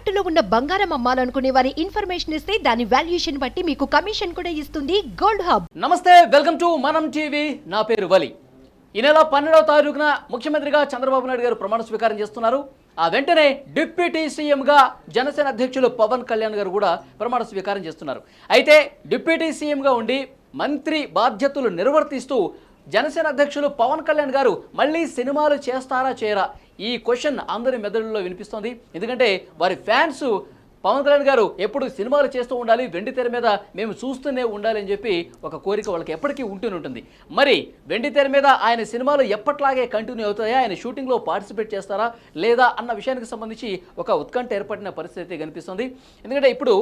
తాకట్టులో ఉన్న బంగారం అమ్మాలనుకునే వారి ఇన్ఫర్మేషన్ ఇస్తే దాని వాల్యుయేషన్ బట్టి మీకు కమిషన్ కూడా ఇస్తుంది gold hub. Namaste welcome to Manam TV. నా పేరు వలి. ఈ నెల పన్నెండవ తారీఖున ముఖ్యమంత్రిగా చంద్రబాబు నాయుడు గారు ప్రమాణ స్వీకారం చేస్తున్నారు. ఆ వెంటనే డిప్యూటీ సీఎంగా జనసేన అధ్యక్షులు పవన్ కళ్యాణ్ గారు కూడా ప్రమాణ స్వీకారం చేస్తున్నారు. అయితే డిప్యూటీ సీఎంగా ఉండి మంత్రి బాధ్యతలు నిర్వర్తిస్తూ జనసేన అధ్యక్షులు పవన్ కళ్యాణ్ గారు మళ్ళీ సినిమాలు చేస్తారా చేయరా? ఈ క్వశ్చన్ అందరి మెదడుల్లో వినిపిస్తోంది. ఎందుకంటే వారి ఫ్యాన్స్ పవన్ కళ్యాణ్ గారు ఎప్పుడు సినిమాలు చేస్తూ ఉండాలి వెండి తెర మీద మేము చూస్తూనే ఉండాలి అని చెప్పి ఒక కోరిక వాళ్ళకి ఎప్పటికీ ఉంటూనే ఉంటుంది. మరి వెండి తెర మీద ఆయన సినిమాలు ఎప్పట్లాగే కంటిన్యూ అవుతాయా? ఆయన షూటింగ్లో పార్టిసిపేట్ చేస్తారా? లేదా అన్న విషయానికి సంబంధించి ఒక ఉత్కంఠ ఏర్పడిన పరిస్థితి కనిపిస్తుంది. ఎందుకంటే ఇప్పుడు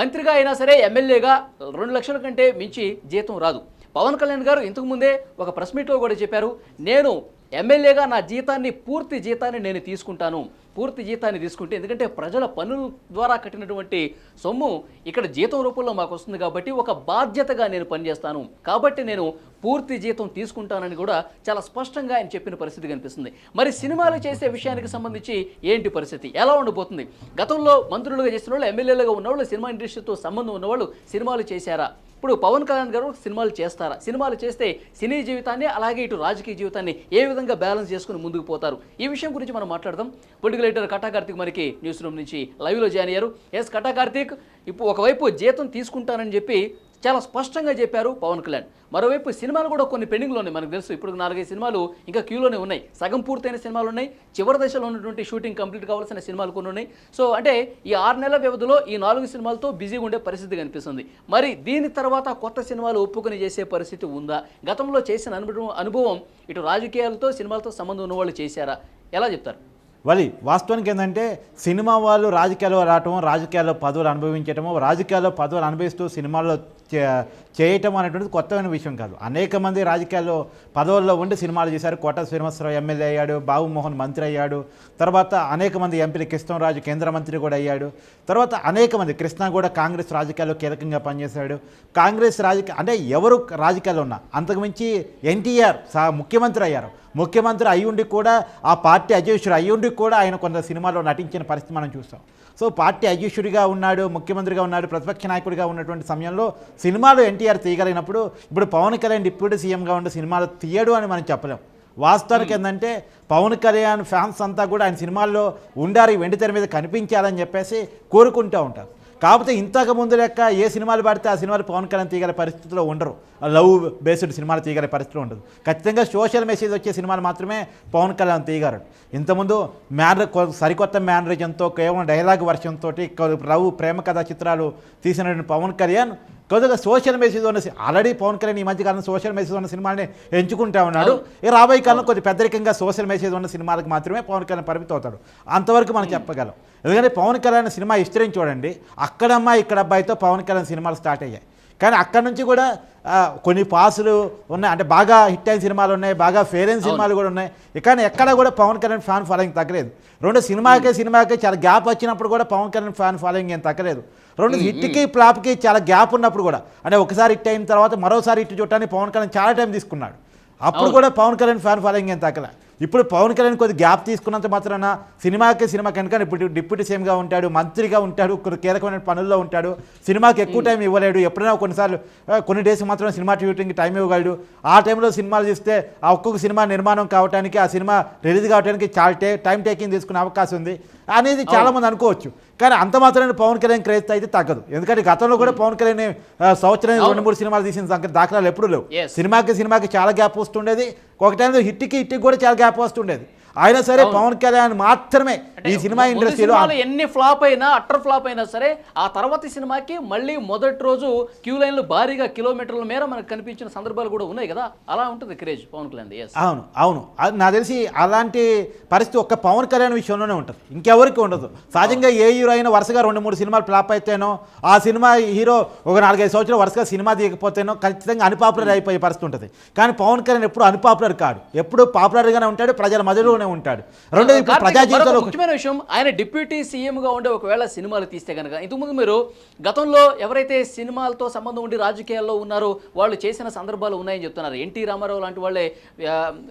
మంత్రిగా అయినా సరే ఎమ్మెల్యేగా రెండు లక్షల కంటే మించి జీతం రాదు. పవన్ కళ్యాణ్ గారు ఇంతకు ముందే ఒక ప్రెస్ మీట్లో కూడా చెప్పారు నేను ఎమ్మెల్యేగా నా జీతాన్ని పూర్తి జీతాన్ని నేను తీసుకుంటాను. పూర్తి జీతాన్ని తీసుకుంటే ఎందుకంటే ప్రజల పనుల ద్వారా కట్టినటువంటి సొమ్ము ఇక్కడ జీతం రూపంలో మాకు వస్తుంది కాబట్టి ఒక బాధ్యతగా నేను పనిచేస్తాను. కాబట్టి నేను పూర్తి జీతం తీసుకుంటానని కూడా చాలా స్పష్టంగా ఆయన చెప్పిన పరిస్థితి కనిపిస్తుంది. మరి సినిమాలు చేసే విషయానికి సంబంధించి ఏంటి పరిస్థితి? ఎలా ఉండబోతుంది? గతంలో మంత్రులుగా చేసిన వాళ్ళు ఎమ్మెల్యేలుగా ఉన్నవాళ్ళు సినిమా ఇండస్ట్రీతో సంబంధం ఉన్నవాళ్ళు సినిమాలు చేశారా? ఇప్పుడు పవన్ కళ్యాణ్ గారు సినిమాలు చేస్తారా? సినిమాలు చేస్తే సినీ జీవితాన్ని అలాగే ఇటు రాజకీయ జీవితాన్ని ఏ విధంగా బ్యాలెన్స్ చేసుకుని ముందుకు పోతారు? ఈ విషయం గురించి మనం మాట్లాడదాం. పొలిటికల్ ఎడిటర్ కటా కార్తిక్ మనకి న్యూస్ రూమ్ నుంచి లైవ్లో జాయిన్ అయ్యారు. ఎస్ కటా కార్తిక్ ఇప్పుడు ఒకవైపు జీతం తీసుకుంటానని చెప్పి చాలా స్పష్టంగా చెప్పారు పవన్ కళ్యాణ్. మరోవైపు సినిమాలు కూడా కొన్ని పెండింగ్లో ఉన్నాయి. మనకు తెలుసు ఇప్పుడు నాలుగైదు సినిమాలు ఇంకా క్యూలోనే ఉన్నాయి. సగం పూర్తయిన సినిమాలు ఉన్నాయి. చివరి దశలో ఉన్నటువంటి షూటింగ్ కంప్లీట్ కావాల్సిన సినిమాలు కొన్ని ఉన్నాయి. సో అంటే ఈ ఆరు నెలల వ్యవధిలో ఈ నాలుగు సినిమాలతో బిజీగా ఉండే పరిస్థితి కనిపిస్తుంది. మరి దీని తర్వాత కొత్త సినిమాలు ఒప్పుకొని చేసే పరిస్థితి ఉందా? గతంలో చేసిన అనుభవం అనుభవం ఇటు రాజకీయాలతో సినిమాలతో సంబంధం ఉన్నవాళ్ళు చేశారా? ఎలా చెప్తారు? వలి వాస్తవానికి ఏంటంటే సినిమా వాళ్ళు రాజకీయాల్లో రావటం రాజకీయాల్లో పదవులు అనుభవించటము రాజకీయాల్లో పదవులు అనుభవిస్తూ సినిమాల్లో చే- చేయటం అనేటువంటిది కొత్తమైన విషయం కాదు. అనేక మంది రాజకీయాల్లో పదవుల్లో ఉండి సినిమాలు చేశారు. కోట శ్రీనివాసరావు ఎమ్మెల్యే అయ్యాడు బాబుమోహన్ మంత్రి అయ్యాడు. తర్వాత అనేక మంది ఎంపీలు కృష్ణరాజు కేంద్ర మంత్రి కూడా అయ్యాడు. తర్వాత అనేక మంది కృష్ణ కూడా కాంగ్రెస్ రాజకీయాల్లో కీలకంగా పనిచేశాడు. కాంగ్రెస్ రాజకీయ అంటే ఎవరు రాజకీయాల్లో ఉన్నా అంతకుమించి ఎన్టీఆర్ సా ముఖ్యమంత్రి అయ్యారు. ముఖ్యమంత్రి అయ్యుండి కూడా ఆ పార్టీ అధ్యక్షుడు అయ్యుండి కూడా ఆయన కొంత సినిమాలో నటించిన పరిస్థితి మనం చూస్తాం. సో పార్టీ అధ్యక్షుడిగా ఉన్నాడు ముఖ్యమంత్రిగా ఉన్నాడు ప్రతిపక్ష నాయకుడిగా ఉన్నటువంటి సమయంలో సినిమాలు ఎన్టీఆర్ తీయగలిగినప్పుడు ఇప్పుడు పవన్ కళ్యాణ్ డిప్యూటీ సీఎంగా ఉండే సినిమాలు తీయడు అని మనం చెప్పలేం. వాస్తవానికి ఏంటంటే పవన్ కళ్యాణ్ ఫ్యాన్స్ అంతా కూడా ఆయన సినిమాల్లో ఉండాలి వెండి తెర మీద కనిపించాలని చెప్పేసి కోరుకుంటూ ఉంటారు. కాకపోతే ఇంతకు ముందు లెక్క ఏ సినిమాలు పడితే ఆ సినిమాలు పవన్ కళ్యాణ్ తీయగల పరిస్థితిలో ఉండరు. లవ్ బేస్డ్ సినిమాలు తీయగల పరిస్థితిలో ఉండదు. ఖచ్చితంగా సోషల్ మెసేజ్ వచ్చే సినిమాలు మాత్రమే పవన్ కళ్యాణ్ తీయగలరు ఇంతకుముందు మ్యానర్ సరికొత్త మ్యానరేజంతో కేవలం డైలాగ్ వర్షంతో లవ్ ప్రేమ కథా చిత్రాలు తీసినటువంటి పవన్ కళ్యాణ్ కొద్దిగా సోషల్ మెసేజ్ ఉన్న ఆల్రెడీ పవన్ కళ్యాణ్ ఈ మధ్య కాలం సోషల్ మెసేజ్ ఉన్న సినిమాని ఎంచుకుంటా ఉన్నాడు. ఈ రాబోయే కాలం కొద్ది పెద్దరికంగా సోషల్ మెసేజ్ ఉన్న సినిమాలకు మాత్రమే పవన్ కళ్యాణ్ పరిమితం అవుతాడు అంతవరకు మనం చెప్పగలం. ఎందుకంటే పవన్ కళ్యాణ్ సినిమా హిస్టరీని చూడండి అక్కడమ్మ ఇక్కడ అబ్బాయితో పవన్ కళ్యాణ్ సినిమాలు స్టార్ట్ అయ్యాయి. కానీ అక్కడ నుంచి కూడా కొన్ని పాసులు ఉన్నాయి. అంటే బాగా హిట్ అయిన సినిమాలు ఉన్నాయి బాగా ఫెయిర్ అయిన సినిమాలు కూడా ఉన్నాయి. కానీ ఎక్కడ కూడా పవన్ కళ్యాణ్ ఫ్యాన్ ఫాలోయింగ్ తగ్గలేదు. రెండు సినిమాకి సినిమాకి చాలా గ్యాప్ వచ్చినప్పుడు కూడా పవన్ కళ్యాణ్ ఫ్యాన్ ఫాలోయింగ్ ఏం తగ్గలేదు. రెండు హిట్కి ఫ్లాప్కి చాలా గ్యాప్ ఉన్నప్పుడు కూడా. అంటే ఒకసారి హిట్ అయిన తర్వాత మరోసారి హిట్ చూడటానికి పవన్ కళ్యాణ్ చాలా టైం తీసుకున్నాడు. అప్పుడు కూడా పవన్ కళ్యాణ్ ఫ్యాన్ ఫాలోయింగ్ ఏం తగ్గలే. ఇప్పుడు పవన్ కళ్యాణ్ కొద్ది గ్యాప్ తీసుకున్నంత మాత్రాన సినిమాకి సినిమా కనుక ఇప్పుడు డిప్యూటీ సీఎంగా ఉంటాడు మంత్రిగా ఉంటాడు కొన్ని కీలకమైన పనుల్లో ఉంటాడు సినిమాకి ఎక్కువ టైం ఇవ్వలేడు ఎప్పుడైనా కొన్నిసార్లు కొన్ని డేస్ మాత్రం సినిమా షూటింగ్కి టైం ఇవ్వగలడు. ఆ టైంలో సినిమాలు చూస్తే ఆ ఒక్కొక్క సినిమా నిర్మాణం కావడానికి ఆ సినిమా రిలీజ్ కావడానికి చాలా టే టైం టేకింగ్ తీసుకునే అవకాశం ఉంది అనేది చాలా మంది అనుకోవచ్చు. కానీ అంత మాత్రమే పవన్ కళ్యాణ్ క్రేజ్ అయితే తగ్గదు. ఎందుకంటే గతంలో కూడా పవన్ కళ్యాణ్ సంవత్సరానికి రెండు మూడు సినిమాలు తీసిన దాఖలాలు ఎప్పుడు లేవు. సినిమాకి సినిమాకి చాలా గ్యాప్ వస్తుండేది. ఒక టైంలో హిట్కి హిట్కి కూడా చాలా గ్యాప్ వస్తుండేది. అయినా సరే పవన్ కళ్యాణ్ మాత్రమే ఈ సినిమా ఇండస్ట్రీలో ఎన్ని ఫ్లాప్ అయినా అట్టర్ ఫ్లాప్ అయినా సరే ఆ తర్వాతి సినిమాకి మళ్ళీ మొదటి రోజు క్యూ లైన్లు భారీగా కిలోమీటర్ల మేర మనకు కనిపించిన సందర్భాలు కూడా ఉన్నాయి కదా? అలా ఉంటుంది క్రేజ్ పవన్ కళ్యాణ్ అవును అవును. అది నాకు తెలిసి అలాంటి పరిస్థితి ఒక్క పవన్ కళ్యాణ్ విషయంలోనే ఉంటుంది. ఇంకెవరికి ఉండదు. సహజంగా ఏ హీరో అయినా వరుసగా రెండు మూడు సినిమాలు ఫ్లాప్ అయితేనో ఆ సినిమా హీరో ఒక నాలుగైదు సంవత్సరాలు వరుసగా సినిమా తీయకపోతేనో ఖచ్చితంగా అన్పాపులర్ అయిపోయే పరిస్థితి ఉంటుంది. కానీ పవన్ కళ్యాణ్ ఎప్పుడు అన్పాపులర్ కాడు. ఎప్పుడు పాపులర్గానే ఉంటాడు ప్రజల మధ్యలోనే చేస్తూనే ఉంటాడు. రెండోది ప్రజా జీవితంలో ముఖ్యమైన విషయం ఆయన డిప్యూటీ సీఎం గా ఉండే ఒకవేళ సినిమాలు తీస్తే కనుక ఇంతకుముందు మీరు గతంలో ఎవరైతే సినిమాలతో సంబంధం ఉండి రాజకీయాల్లో ఉన్నారో వాళ్ళు చేసిన సందర్భాలు ఉన్నాయని చెప్తున్నారు. ఎన్టీ రామారావు లాంటి వాళ్ళే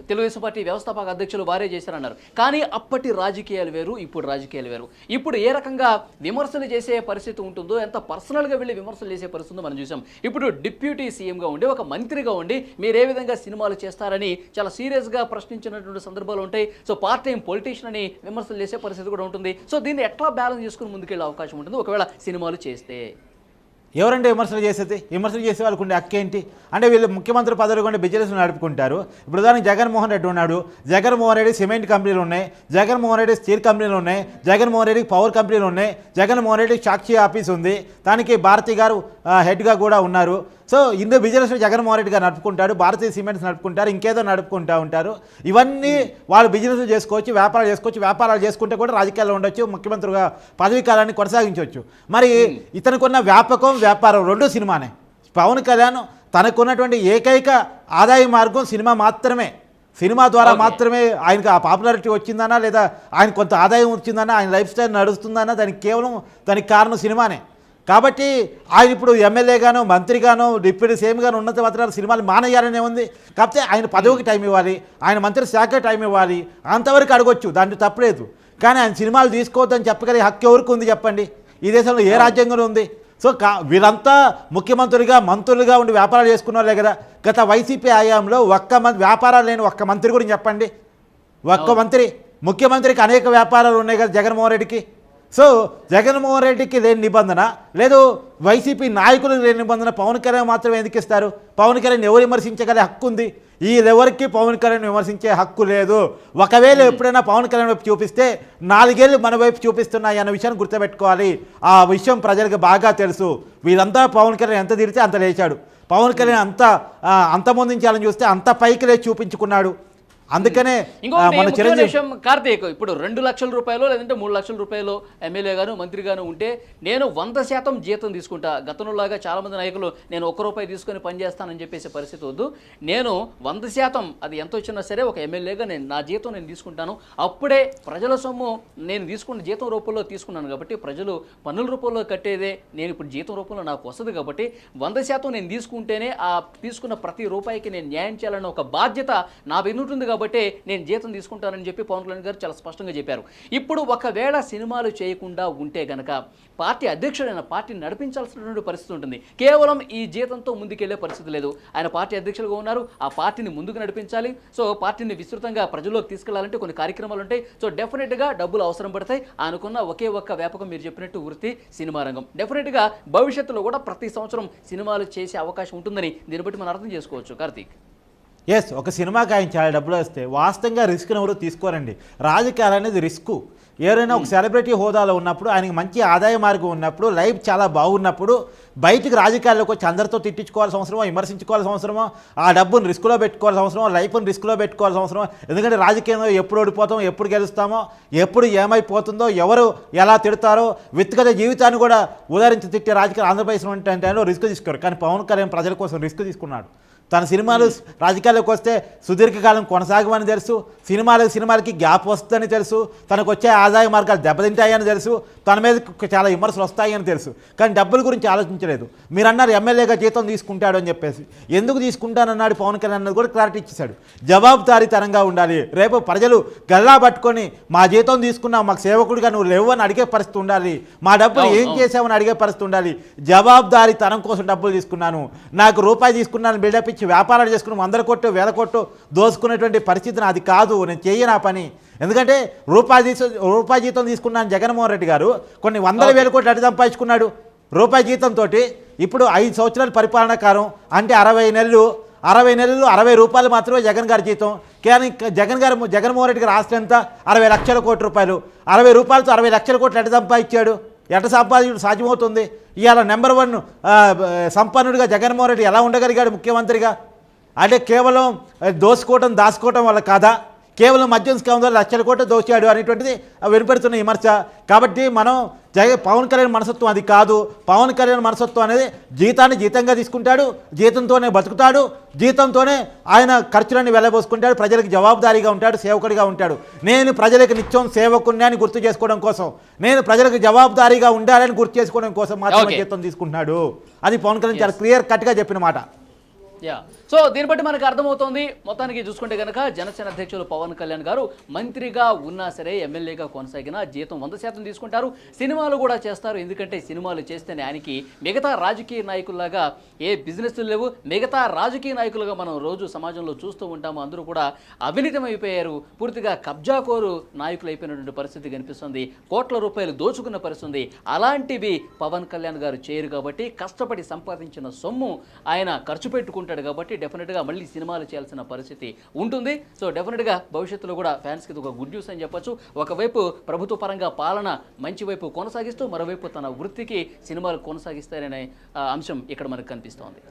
తెలుగుదేశం పార్టీ వ్యవస్థాపక అధ్యక్షులు వారే చేశారన్నారు. కానీ అప్పటి రాజకీయాలు వేరు ఇప్పుడు రాజకీయాలు వేరు. ఇప్పుడు ఏ రకంగా విమర్శలు చేసే పరిస్థితి ఉంటుందో ఎంత పర్సనల్గా వెళ్ళి విమర్శలు చేసే పరిస్థితి మనం చూసాం. ఇప్పుడు డిప్యూటీ సీఎంగా ఉండి ఒక మంత్రిగా ఉండి మీరు ఏ విధంగా సినిమాలు చేస్తారని చాలా సీరియస్గా ప్రశ్నించినటువంటి సందర్భాలు ఉంటాయి. సో పార్ట్ టైం పొలిటీషియన్ అని విమర్శలు చేసే పరిస్థితి కూడా ఉంటుంది. సో దీన్ని ఎట్లా బ్యాలెన్స్ చేసుకుని ముందుకెళ్ళే అవకాశం ఉంటుంది? ఒకవేళ సినిమాలు చేస్తే. ఎవరంటే విమర్శలు చేసేది? విమర్శలు చేసే వాళ్ళకు ఉండే హక్కు ఏంటి? అంటే వీళ్ళు ముఖ్యమంత్రి పదవి కూడా బిజినెస్ నడుపుకుంటారు. ఇప్పుడు ఉదాహరణకి జగన్మోహన్ రెడ్డి ఉన్నాడు. జగన్మోహన్ రెడ్డి సిమెంట్ కంపెనీలు ఉన్నాయి. జగన్మోహన్ రెడ్డి స్టీల్ కంపెనీలు ఉన్నాయి. జగన్మోహన్ రెడ్డికి పవర్ కంపెనీలు ఉన్నాయి. జగన్మోహన్ రెడ్డి సాక్షి ఆఫీస్ ఉంది. దానికి భారతి గారు హెడ్గా కూడా ఉన్నారు. సో ఇందు బిజినెస్ జగన్మోహన్ రెడ్డి గారు నడుపుకుంటాడు. భారతీయ సిమెంట్స్ నడుపుకుంటారు. ఇంకేదో నడుపుకుంటూ ఉంటారు. ఇవన్నీ వాళ్ళు బిజినెస్ చేసుకోవచ్చు వ్యాపారాలు చేసుకోవచ్చు. వ్యాపారాలు చేసుకుంటే కూడా రాజకీయాల్లో ఉండొచ్చు. ముఖ్యమంత్రిగా పదవీ కాలాన్ని కొనసాగించవచ్చు. మరి ఇతనికి వ్యాపకం వ్యాపారం రెండు సినిమానే. పవన్ కళ్యాణ్ తనకున్నటువంటి ఏకైక ఆదాయ మార్గం సినిమా మాత్రమే. సినిమా ద్వారా. మాత్రమే ఆయనకు ఆ పాపులారిటీ వచ్చిందనా లేదా ఆయన కొంత ఆదాయం వచ్చిందనా ఆయన లైఫ్ స్టైల్ నడుస్తుందనా దానికి కేవలం దానికి కారణం సినిమానే. కాబట్టి ఆయన ఇప్పుడు ఎమ్మెల్యేగానో మంత్రిగానో డిప్యూటీ సీఎంగానో ఉన్నత మాత్రం సినిమాలు మానేయాలనే ఉంది. కాకపోతే ఆయన పదవికి టైం ఇవ్వాలి ఆయన మంత్రి శాఖ టైం ఇవ్వాలి అంతవరకు అడగొచ్చు దాంట్లో తప్పలేదు. కానీ ఆయన సినిమాలు తీసుకోవద్దని చెప్పగలిగే హక్కు ఎవరికి ఉంది చెప్పండి? ఈ దేశంలో ఏ రాజ్యాంగంలో ఉంది? సో కా వీరంతా ముఖ్యమంత్రులుగా మంత్రులుగా ఉండి వ్యాపారాలు చేసుకున్న వాళ్ళే కదా. గత వైసీపీ హయాంలో ఒక్క మంది వ్యాపారాలు లేని ఒక్క మంత్రి గురించి చెప్పండి. ఒక్క మంత్రి ముఖ్యమంత్రికి అనేక వ్యాపారాలు ఉన్నాయి కదా జగన్మోహన్ రెడ్డికి. సో జగన్మోహన్ రెడ్డికి లేని నిబంధన లేదు వైసీపీ నాయకులకు లేని నిబంధన పవన్ కళ్యాణ్ మాత్రమే ఎందుకు ఇస్తారు? పవన్ కళ్యాణ్ ఎవరు విమర్శించగల హక్కు ఉంది? వీళ్ళెవరికి పవన్ కళ్యాణ్ విమర్శించే హక్కు లేదు. ఒకవేళ ఎప్పుడైనా పవన్ కళ్యాణ్ వైపు చూపిస్తే నాలుగేళ్ళు మన వైపు చూపిస్తున్నాయి అన్న విషయాన్ని గుర్తుపెట్టుకోవాలి. ఆ విషయం ప్రజలకు బాగా తెలుసు. వీరంతా పవన్ కళ్యాణ్ ఎంత తిరిగితే అంత లేచాడు. పవన్ కళ్యాణ్ అంత ఆ, అంతమొందించాలని చూస్తే అంత పైకి లేచి చూపించుకున్నాడు. అందుకనే మన విషయం కార్తీక్ ఇప్పుడు రెండు లక్షల రూపాయలు లేదంటే మూడు లక్షల రూపాయలు ఎమ్మెల్యే గాను మంత్రి గాను ఉంటే నేను వంద శాతం జీతం తీసుకుంటా. గతంలోలాగా చాలా మంది నాయకులు నేను ఒక్క రూపాయి తీసుకొని పనిచేస్తానని చెప్పేసి పరిస్థితి వద్దు. నేను వంద శాతం అది ఎంత వచ్చినా సరే ఒక ఎమ్మెల్యేగా నేను నా జీతం నేను తీసుకుంటాను. అప్పుడే ప్రజల సొమ్ము నేను తీసుకున్న జీతం రూపంలో తీసుకున్నాను కాబట్టి ప్రజలు పన్నుల రూపంలో కట్టేదే నేను ఇప్పుడు జీతం రూపంలో నాకు వస్తుంది కాబట్టి వంద శాతం నేను తీసుకుంటేనే ఆ తీసుకున్న ప్రతి రూపాయికి నేను న్యాయం చేయాలన్న ఒక బాధ్యత నా మీద ఉంటుంది కాబట్టి నేను జీతం తీసుకుంటానని చెప్పి పవన్ కళ్యాణ్ గారు చాలా స్పష్టంగా చెప్పారు. ఇప్పుడు ఒకవేళ సినిమాలు చేయకుండా ఉంటే గనక పార్టీ అధ్యక్షుడైన పార్టీని నడిపించాల్సినటువంటి పరిస్థితి ఉంటుంది. కేవలం ఈ జీతంతో ముందుకెళ్ళే పరిస్థితి లేదు. ఆయన పార్టీ అధ్యక్షులుగా ఉన్నారు. ఆ పార్టీని ముందుకు నడిపించాలి. సో పార్టీని విస్తృతంగా ప్రజల్లోకి తీసుకెళ్ళాలంటే కొన్ని కార్యక్రమాలు ఉంటాయి. సో డెఫినెట్గా డబ్బులు అవసరం పడతాయి. అనుకున్న ఒకే ఒక్క వ్యాపకం మీరు చెప్పినట్టు వృత్తి సినిమా రంగం. డెఫినెట్గా భవిష్యత్తులో కూడా ప్రతి సంవత్సరం సినిమాలు చేసే అవకాశం ఉంటుందని దీన్ని బట్టి మనం అర్థం చేసుకోవచ్చు. కార్తీక్. ఎస్ ఒక సినిమాకి ఆయన చాలా డబ్బులు వస్తే వాస్తవంగా రిస్క్ ఎవరు తీసుకోరండి. రాజకీయాలు అనేది రిస్క్ ఎవరైనా ఒక సెలబ్రిటీ హోదాలో ఉన్నప్పుడు ఆయనకి మంచి ఆదాయ మార్గం ఉన్నప్పుడు లైఫ్ చాలా బాగున్నప్పుడు బయటికి రాజకీయాల్లోకి వచ్చి అందరితో తిట్టించుకోవాల్సిన అవసరమో విమర్శించుకోవాల్సిన అవసరమో ఆ డబ్బును రిస్క్లో పెట్టుకోవాల్సిన అవసరమో లైఫ్ని రిస్క్లో పెట్టుకోవాల్సిన అవసరమో? ఎందుకంటే రాజకీయంలో ఎప్పుడు ఓడిపోతాం ఎప్పుడు గెలుస్తామో ఎప్పుడు ఏమైపోతుందో ఎవరు ఎలా తిడతారో వ్యక్తిగత జీవితాన్ని కూడా ఉదాహరించి తిట్టే రాజకీయాలు ఆంధ్రప్రదేశ్ వంటి టైంలో రిస్క్ తీసుకోరు. కానీ పవన్ కళ్యాణ్ ప్రజల కోసం రిస్క్ తీసుకున్నాడు. తన సినిమాలు రాజకీయాల్లోకి వస్తే సుదీర్ఘకాలం కొనసాగమని తెలుసు. సినిమాలకు సినిమాలకి గ్యాప్ వస్తుందని తెలుసు. తనకు వచ్చే ఆదాయ మార్గాలు దెబ్బతింటాయని తెలుసు. తన మీద చాలా విమర్శలు వస్తాయని తెలుసు. కానీ డబ్బుల గురించి ఆలోచించలేదు. మీరు అన్నారు ఎమ్మెల్యేగా జీతం తీసుకుంటాడు అని చెప్పేసి. ఎందుకు తీసుకుంటానన్నాడు పవన్ కళ్యాణ్ అన్నది కూడా క్లారిటీ ఇచ్చేశాడు. జవాబుదారీతనంగా ఉండాలి. రేపు ప్రజలు గల్లా పట్టుకొని మా జీతం తీసుకున్నావు మాకు సేవకుడిగా నువ్వు లేవు అని అడిగే పరిస్థితి ఉండాలి. మా డబ్బులు ఏం. చేసామని అడిగే పరిస్థితి ఉండాలి. జవాబుదారీ తనం కోసం డబ్బులు తీసుకున్నాను. నాకు రూపాయి తీసుకున్నాను బిల్డప్ ఇచ్చి వ్యాపారాలు చేసుకుని వందల కొట్టు వేల కొట్టు దోసుకునేటువంటి పరిస్థితి నాది కాదు. నేను చెయ్యి నా పని. ఎందుకంటే రూపాయి రూపాయి జీతం తీసుకున్నాను జగన్మోహన్ రెడ్డి గారు. కొన్ని వందల వేల కోట్లు అటు సంపాదించుకున్నాడు రూపాయి జీతంతో ఇప్పుడు ఐదు సంవత్సరాల పరిపాలన కాలం అంటే అరవై నెలలు అరవై నెలలు అరవై రూపాయలు మాత్రమే జగన్ గారి జీతం. కానీ జగన్ గారు జగన్మోహన్ రెడ్డి గారు ఆస్తి ఎంత? అరవై లక్షల కోట్ల రూపాయలు. అరవై రూపాయలతో అరవై లక్షల కోట్లు ఎట సంపాదించాడు. ఎట సంపాదించడం? సాధ్యమవుతుంది? ఇవాళ నెంబర్ వన్ సంపన్నుడిగా జగన్మోహన్ రెడ్డి ఎలా ఉండగలిగాడు ముఖ్యమంత్రిగా? అంటే కేవలం దోసుకోవటం దాచుకోవటం వల్ల కాదా? కేవలం మద్యం స్కామ్ ద్వారా లక్షల కోట్లు దోచాడు అనేటువంటిది వినపెడుతున్న విమర్శ. కాబట్టి మనం జగ పవన్ కళ్యాణ్ మనసత్వం అది కాదు. పవన్ కళ్యాణ్ మనసత్వం అనేది జీతాన్ని జీతంగా తీసుకుంటాడు జీతంతోనే బతుకుతాడు జీతంతోనే ఆయన ఖర్చులన్నీ వెళ్ళబోసుకుంటాడు ప్రజలకు జవాబుదారీగా ఉంటాడు సేవకుడిగా ఉంటాడు. నేను ప్రజలకు నిత్యం సేవకుడిని అని గుర్తు చేసుకోవడం కోసం నేను ప్రజలకు జవాబుదారీగా ఉండాలని గుర్తు చేసుకోవడం కోసం మాత్రమే. జీతం తీసుకుంటున్నాడు. అది పవన్ కళ్యాణ్ చాలా క్లియర్ కట్గా చెప్పిన మాట. యా సో దీన్ని బట్టి మనకు అర్థమవుతోంది. మొత్తానికి చూసుకుంటే కనుక జనసేన అధ్యక్షులు పవన్ కళ్యాణ్ గారు మంత్రిగా ఉన్నా సరే ఎమ్మెల్యేగా కొనసాగినా జీతం వంద శాతం తీసుకుంటారు. సినిమాలు కూడా చేస్తారు. ఎందుకంటే సినిమాలు చేస్తేనే ఆయనకి మిగతా రాజకీయ నాయకుల్లాగా ఏ బిజినెస్లు లేవు. మిగతా రాజకీయ నాయకులుగా మనం రోజు సమాజంలో చూస్తూ ఉంటాము. అందరూ కూడా అవినీతమైపోయారు. పూర్తిగా కబ్జాకోరు నాయకులు అయిపోయినటువంటి పరిస్థితి కనిపిస్తుంది. కోట్ల రూపాయలు దోచుకున్న పరిస్థితి అలాంటివి పవన్ కళ్యాణ్ గారు చేయరు కాబట్టి కష్టపడి సంపాదించిన సొమ్ము ఆయన ఖర్చు ఉంటాడు కాబట్టి డెఫినెట్గా మళ్ళీ సినిమాలు చేయాల్సిన పరిస్థితి ఉంటుంది. సో డెఫినెట్గా భవిష్యత్తులో కూడా ఫ్యాన్స్కి ఇది ఒక గుడ్ న్యూస్ అని చెప్పొచ్చు. ఒకవైపు ప్రభుత్వ పరంగా పాలన మంచి వైపు కొనసాగిస్తూ మరోవైపు తన వృత్తికి సినిమాలు కొనసాగిస్తారనే అంశం ఇక్కడ మనకు కనిపిస్తోంది.